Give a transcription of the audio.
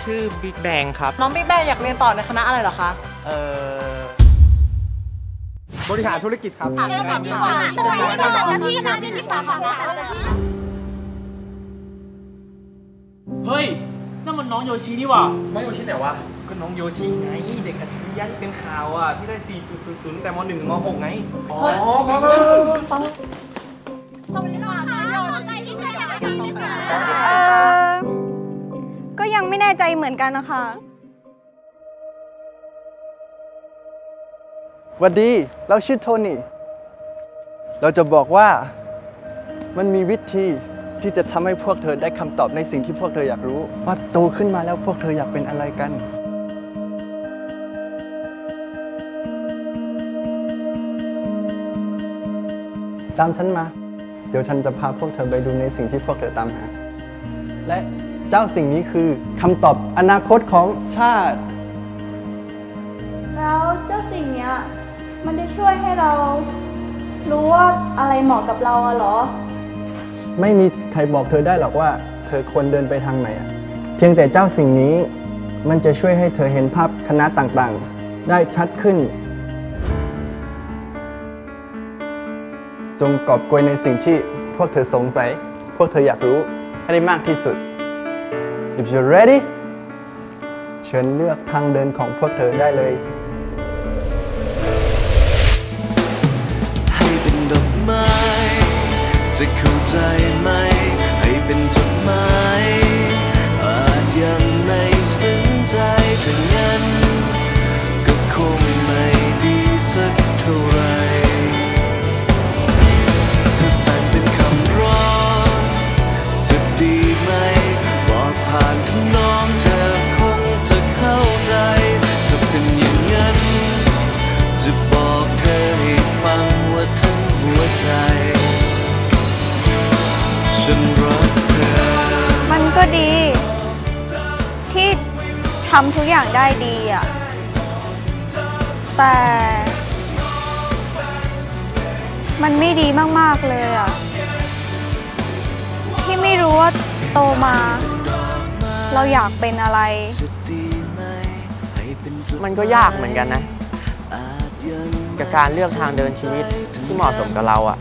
ชื่อบิ๊กแบงครับ น้องบิ๊กแบงอยากเรียนต่อในคณะอะไรเหรอคะ เออบริหารธุรกิจครับเรียนก่อนดีกว่าช่วยให้ได้สักที่นะที่ฝากฝังเฮ้ยนั่นมันน้องโยชินี่หว่าน้องโยชิไหนวะก็น้องโยชิไง เด็กอัจฉริยะที่เป็นข่าวอะ พี่ได้ 4.00ตั้งแต่ม .1 ถึงม .6 ไง อ๋อพอพอเน่ใจเหมือนกันนะคะหวัสดี เราชื่อโทนี่ เราจะบอกว่ามันมีวิธีที่จะทำให้พวกเธอได้คำตอบในสิ่งที่พวกเธออยากรู้ ว่าโตขึ้นมาแล้วพวกเธออยากเป็นอะไรกัน ตามฉันมา เดี๋ยวฉันจะพาพวกเธอไปดูในสิ่งที่พวกเธอตามหา และ เจ้าสิ่งนี้คือคำตอบอนาคตของชาติ แล้วเจ้าสิ่งเนี้ยมันจะช่วยให้เรารู้ว่าอะไรเหมาะกับเราอะเหรอ ไม่มีใครบอกเธอได้หรอกว่า เธอควรเดินไปทางไหนอะเพียงแต่เจ้าสิ่งนี้มันจะช่วยให้เธอเห็นภาพคณะต่างๆ ได้ชัดขึ้น จงกอบโกยในสิ่งที่พวกเธอสงสัย พวกเธออยากรู้ให้ได้มากที่สุด If you're ready เชิญเลือกทางเดินของพวกเธอได้เลย ให้เป็นดอกไม้จะเข้าใจไหม ทำทุกอย่างได้ดีอะแต่มันไม่ดีมาก ๆ เลยอะที่ไม่รู้ว่าโตมา เราอยากเป็นอะไร มันก็ยากเหมือนกันนะ กับการเลือกทางเดินชีวิตที่เหมาะสมกับเราอะ